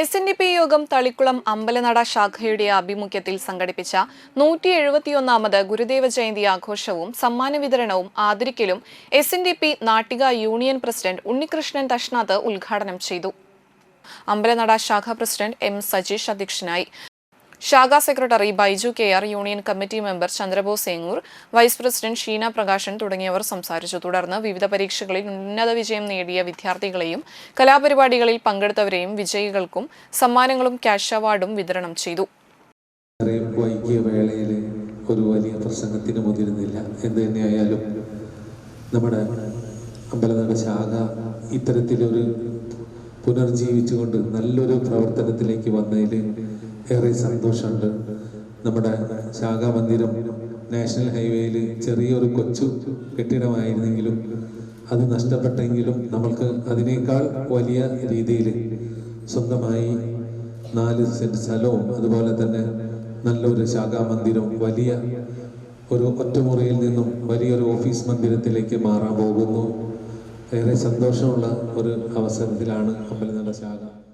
S N D P യോഗം തളിക്കുളം അമ്പലനട ശാഖയുടെ ആഭിമുഖ്യത്തിൽ സംഘടിപ്പിച്ച നൂറ്റി എഴുപത്തിയൊന്നാമത് ഗുരുദേവ ജയന്തി ആഘോഷവും സമ്മാന വിതരണവും ആദരിക്കലും S N D P Nattika union president Unnikrishnan Thashnath ഉദ്ഘാടനം ചെയ്തു. അമ്പലനട ശാഖ പ്രസിഡന്റ് എം സജീഷ് അധ്യക്ഷനായി. ശാഖാ secretary Baiju K R union committee member Chandrabose Sengoor vice president Sheena Prakashan തുടങ്ങിയവർ സംസാരിച്ചു. തുടർന്ന് വിവിധ പരീക്ഷകളിൽ ഉന്നത വിജയം നേടിയ വിദ്യാർത്ഥികളെയും കലാപരിപാടികളിൽ പങ്കെടുത്തവരെയും വിജയികൾക്കും സമ്മാനങ്ങളും ക്യാഷ് അവാർഡും വിതരണം ചെയ്തു. ഒരു വലിയ പ്രസംഗത്തിന് മുതിരുന്നില്ല. എന്ത് തന്നെയായാലും നമ്മുടെ അമ്പലനട ശാഖ ഇത്തരത്തിലൊരു പുനർജീവിച്ചുകൊണ്ട് നല്ലൊരു പ്രവർത്തനത്തിലേക്ക് വന്നതിൽ ഏറെ സന്തോഷമുണ്ട്. നമ്മുടെ ശാഖാ മന്ദിരം നാഷണൽ ഹൈവേയിൽ ചെറിയൊരു കൊച്ചു കെട്ടിടമായിരുന്നെങ്കിലും അത് നഷ്ടപ്പെട്ടെങ്കിലും നമ്മൾക്ക് അതിനേക്കാൾ വലിയ രീതിയിൽ സ്വന്തമായി നാല് സെന്റ് സ്ഥലവും അതുപോലെ തന്നെ നല്ലൊരു ശാഖാ മന്ദിരവും വലിയ ഒരു ഒറ്റമുറിയിൽ നിന്നും വലിയൊരു ഓഫീസ് മന്ദിരത്തിലേക്ക് മാറാൻ പോകുന്നു. ഏറെ സന്തോഷമുള്ള ഒരു അവസരത്തിലാണ് അമ്പലനട ശാഖ.